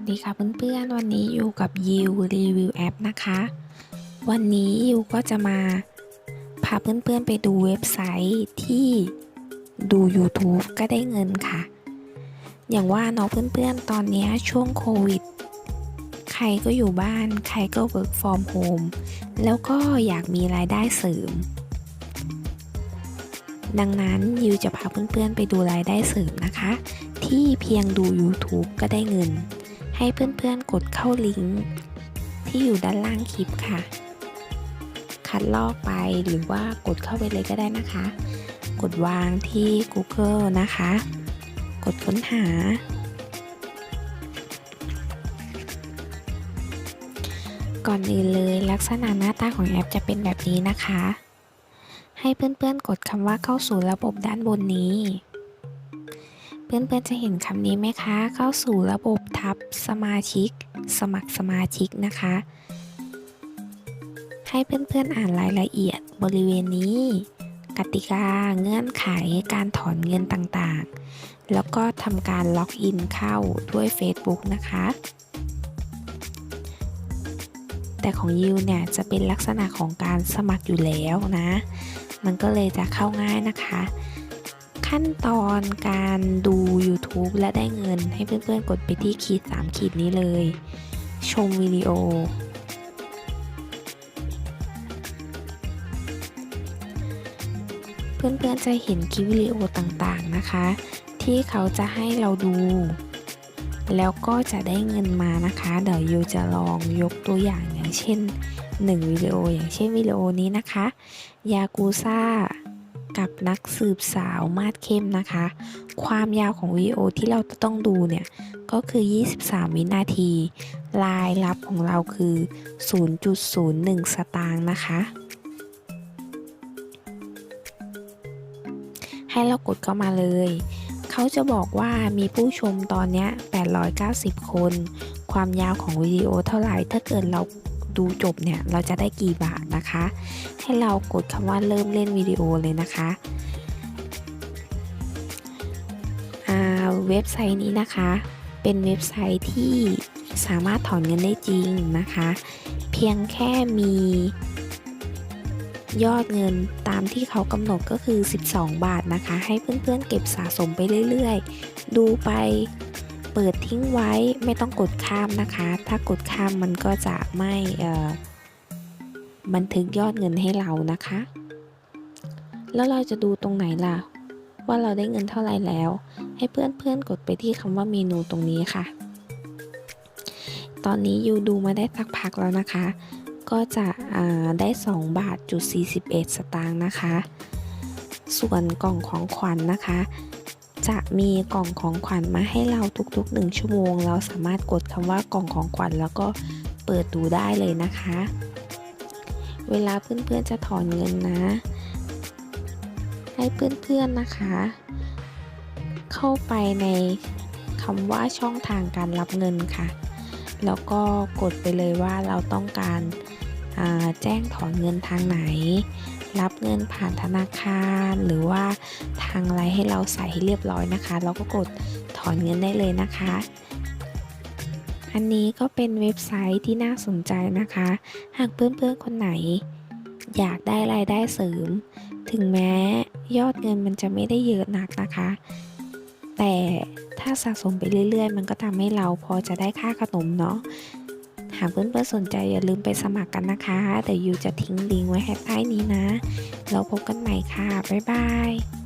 วัสดีค่ะเพื่อนๆ วันนี้อยู่กับยิวรีวิวแอปนะคะ วันนี้ยิวก็จะมาพาเพื่อนๆไปดูเว็บไซต์ที่ดู YouTube ก็ได้เงินค่ะ อย่างว่าเนาะเพื่อนๆ ตอนนี้ช่วงโควิด ใครก็อยู่บ้าน ใครก็ work from home แล้วก็อยากมีรายได้เสริม ดังนั้นยิวจะพาเพื่อนๆ ไปดูรายได้เสริมนะคะที่เพียงดู YouTube ก็ได้เงิน ให้เพื่อนๆกดเข้าลิงก์ที่อยู่ด้านล่างคลิปค่ะ คัดลอกไปหรือว่ากดเข้าไปเลยก็ได้นะคะ กดวางที่ Google นะคะ กดค้นหา ก่อนอื่นเลยลักษณะหน้าตาของแอปจะเป็นแบบนี้นะคะ ให้เพื่อนๆกดคำว่าเข้าสู่ระบบด้านบนนี้ เพื่อนๆจะเห็นคำนี้ไหมคะ เข้าสู่ระบบทับสมาชิก สมัครสมาชิกนะคะ ให้เพื่อนๆอ่านรายละเอียดบริเวณนี้ กติกาเงื่อนไขการถอนเงินต่างๆ แล้วก็ทำการล็อกอินเข้าด้วย Facebook นะคะ แต่ของยิวเนี่ยจะเป็นลักษณะของการสมัครอยู่แล้วนะ มันก็เลยจะเข้าง่ายนะคะ ขั้นตอนการดู YouTube และได้เงินให้เพื่อนๆ กดไปที่ขีด 3 ขีดนี้เลย ชมวิดีโอ เพื่อนๆ จะเห็นคลิปวิดีโอต่างๆนะคะ ที่เขาจะให้เราดู แล้วก็จะได้เงินมานะคะ เดี๋ยวยูจะลองยกตัวอย่างอย่างเช่น 1 วิดีโออย่างเช่นวิดีโอนี้นะคะยากูซ่า กับนักสืบสาวมาดเข้มนะคะ ความยาวของวิดีโอที่เราจะต้องดูเนี่ย ก็คือ 23 วินาที รายรับของเราคือ 0.01 สตางค์นะคะ ให้เรากดเข้ามาเลย เขาจะบอกว่ามีผู้ชมตอนนี้ย890 คน ความยาวของวิดีโอเท่าไหร่ ถ้าเกิดเรา ดูจบเนี่ยเราจะได้กี่บาทนะคะ ให้เรากดคำว่าเริ่มเล่นวิดีโอเลยนะคะเว็บไซต์นี้นะคะ เป็นเว็บไซต์ที่สามารถถอนเงินได้จริงนะคะ เพียงแค่มียอดเงินตามที่เขากำหนดก็คือ 12 บาทนะคะ ให้เพื่อนๆเก็บสะสมไปเรื่อยๆ ดูไป เปิดทิ้งไว้ไม่ต้องกดข้ามนะคะ ถ้ากดข้ามมันก็จะไม่บันทึกยอดเงินให้เรานะคะ แล้วเราจะดูตรงไหนล่ะ ว่าเราได้เงินเท่าไหร่แล้ว ให้เพื่อนๆกดไปที่คำว่าเมนูตรงนี้ค่ะ ตอนนี้ยูดูมาได้สักพักแล้วนะคะ ก็จะได้2บาทจุด41 สตางค์นะคะ ส่วนกล่องของขวัญนนะคะ จะมีกล่องของขวัญมาให้เราทุกๆ 1 ชั่วโมง เราสามารถกดคำว่ากล่องของขวัญแล้วก็เปิดดูได้เลยนะคะ เวลาเพื่อนๆจะถอนเงินนะ ให้เพื่อนๆนะคะ เข้าไปในคำว่าช่องทางการรับเงินค่ะ แล้วก็กดไปเลยว่าเราต้องการแจ้งถอนเงินทางไหน รับเงินผ่านธนาคาร หรือว่าทางอะไรให้เราใส่ให้เรียบร้อยนะคะแล้วก็กดถอนเงินได้เลยนะคะ อันนี้ก็เป็นเว็บไซต์ที่น่าสนใจนะคะ หากเพื่อนๆคนไหน อยากได้รายได้เสริม ถึงแม้ยอดเงินมันจะไม่ได้เยอะนักนะคะ แต่ถ้าสะสมไปเรื่อยๆ มันก็ทำให้เราพอจะได้ค่าขนมเนาะ หากเพื่อนๆสนใจอย่าลืมไปสมัครกันนะคะ เดี๋ยวยูจะทิ้งลิงก์ไว้ให้ใต้นี้นะ เราพบกันใหม่ค่ะ บ๊ายบาย